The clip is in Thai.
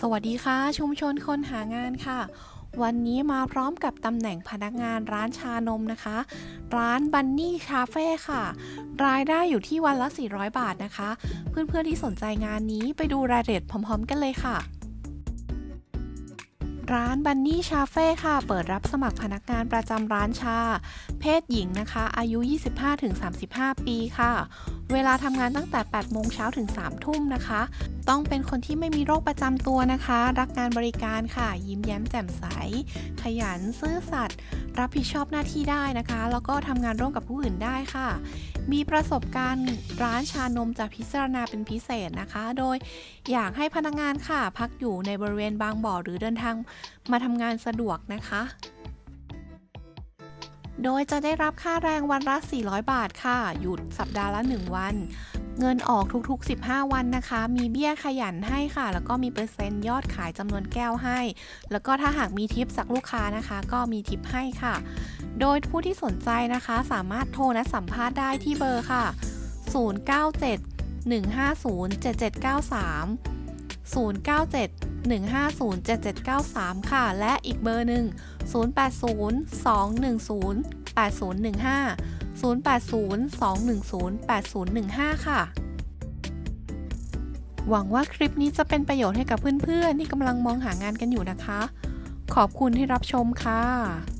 สวัสดีค่ะ ชุมชนคนหางานค่ะ วันนี้มาพร้อมกับตำแหน่งพนักงานร้านชานมนะคะ ร้านบันนี่คาเฟ่ค่ะ รายได้อยู่ที่วันละ 400 บาทนะคะ เพื่อนๆที่สนใจงานนี้ไปดูรายละเอียดพร้อม ๆ กันเลยค่ะ ร้านบันนี่ชาเฟ่ค่ะ เปิดรับสมัครพนักงานประจำร้านชา เพศหญิงนะคะ อายุ 25-35 ปีค่ะ เวลาทำงานตั้งแต่ 8 โมงเช้าถึง 3 ทุ่มนะคะ ต้องเป็นคนที่ไม่มีโรคประจำตัวนะคะ รักงานบริการค่ะ ยิ้มแย้มแจ่มใส ขยันซื่อสัตย์รับผิดชอบหน้าที่ได้นะคะ แล้วก็ทำงานร่วมกับผู้อื่นได้ค่ะ มีประสบการณ์ร้านชานมจะพิจารณาเป็นพิเศษนะคะ โดยอยากให้พนักงานค่ะ พักอยู่ในบริเวณบางบ่อหรือเดินทางมาทำงานสะดวกนะคะโดยจะได้รับค่าแรงวันละ 400 บาทค่ะ หยุดสัปดาห์ละ 1 วัน เงินออกทุกๆ 15 วันนะคะ มีเบี้ยขยันให้ค่ะ แล้วก็มีเปอร์เซ็นต์ยอดขายจำนวนแก้วให้ แล้วก็ถ้าหากมีทิปจากลูกค้านะคะ ก็มีทิปให้ค่ะ โดยผู้ที่สนใจนะคะ สามารถโทรนัดสัมภาษณ์ได้ที่เบอร์ค่ะ 097 150 7793 097 150 7793 ค่ะ และอีกเบอร์หนึ่ง 080 210 8015 080 210 8015 ค่ะ หวังว่าคลิปนี้จะเป็นประโยชน์ให้กับเพื่อนๆ ที่กำลังมองหางานกันอยู่นะคะ ขอบคุณที่รับชมค่ะ